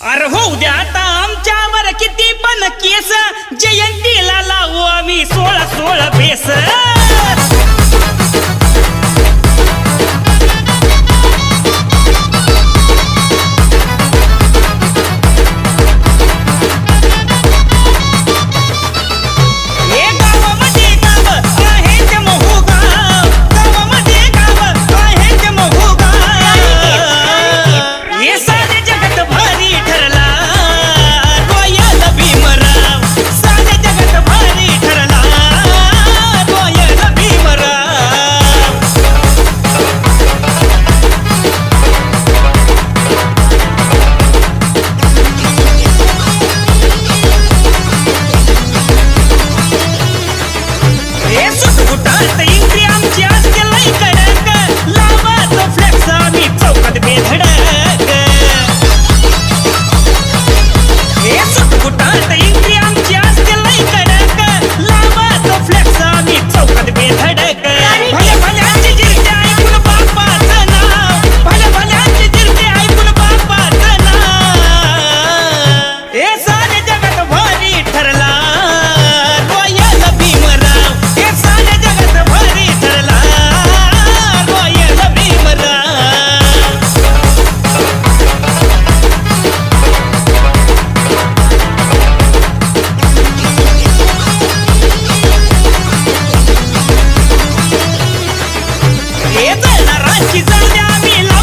अरे हो द्या आता आमच्यावर किती पण केस. जयंतीला लावू आम्ही माझी जाऊ द्या